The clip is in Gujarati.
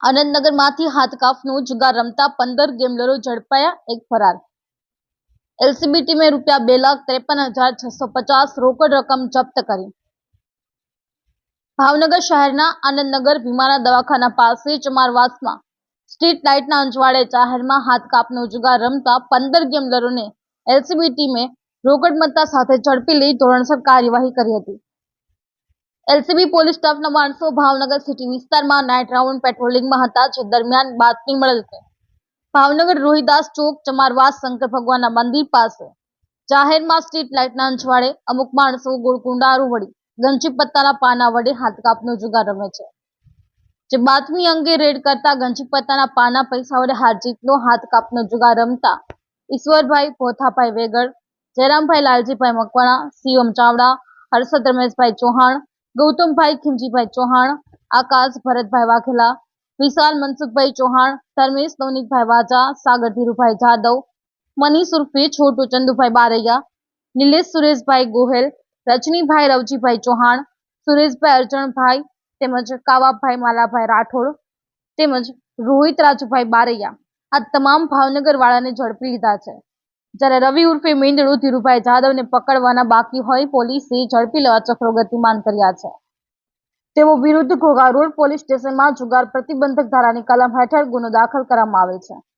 આનંદનગરમાંથી હાથકાફનો જુગાર રમતા પંદર ગેમલરો ઝડપાયા એક ફરાર. એલસીબી ટીમે રૂપિયા બે લાખ ત્રેપન હજાર છસો પચાસ રોકડ રકમ જપ્ત કરી. ભાવનગર શહેરના આનંદનગર ભીમાના દવાખાના પાસે ચમારવાસમાં સ્ટ્રીટ લાઇટના અંજવાળે જાહેરમાં હાથકાપનો જુગાર રમતા પંદર ગેમલરોને એલસીબી ટીમે રોકડ મત્તા સાથે ઝડપી લઈ ધોરણસર કાર્યવાહી કરી હતી. એલસીબી પોલીસ સ્ટાફના માણસો ભાવનગર સિટી વિસ્તારમાં નાઇટ રાઉન્ડ પેટ્રોલિંગમાં હતા, જે દરમિયાન બાતમી મળેલ કે ભાવનગર રોહિદાસ ચોક ચમારવાસ શંકર ભગવાનના મંદિર પાસે જાહેરમાં સ્ટ્રીટ લાઇટના અંજવાળે અમુક માણસો ગોળકુંડારું વળી ગંજી પત્તાના પાના વડે હાથકાપનો જુગાર રમે છે. જે બાતમી અંગે રેડ કરતા ગંજી પત્તાના પાના પૈસા વડે હાર જીતનો હાથકાપનો જુગાર રમતા ઈશ્વરભાઈ પોથાભાઈ વેગડ જયરામભાઈ લાલજીભાઈ મકવાણા, સીઓમ ચાવડા, હર્ષદ રમેશભાઈ ચૌહાણ ગૌતમભાઈ ખીમજીભાઈ ચૌહાણ, આકાશ ભરતભાઈ વાઘેલા, વિશાલ મનસુખભાઈ ચૌહાણ, ધર્મેશ નવનીતભાઈ વાજા, સાગર ધીરુભાઈ જાદવ, મનીષ ઉર્ફે છોટુ ચંદુભાઈ બારૈયા, નિલેશ સુરેશભાઈ ગોહેલ, રજનીભાઈ રવજીભાઈ ચૌહાણ, સુરેશભાઈ અર્જણભાઈ તેમજ કાવાભાઈ માલાભાઈ રાઠોડ તેમજ રોહિત રાજુભાઈ બારૈયા. આ તમામ ભાવનગર વાળાને ઝડપી લીધા છે. જ્યારે રવિ ઉર્ફે મેંદડુ ધીરુભાઈ જાદવને પકડવાના બાકી હોય, પોલીસે ઝડપી લેવા ચક્રો ગતિમાન કર્યા છે. તેઓ વિરુદ્ધ ઘોઘા રોડ પોલીસ સ્ટેશનમાં જુગાર પ્રતિબંધક ધારાની કલમ હેઠળ ગુનો દાખલ કરવામાં આવેલ છે.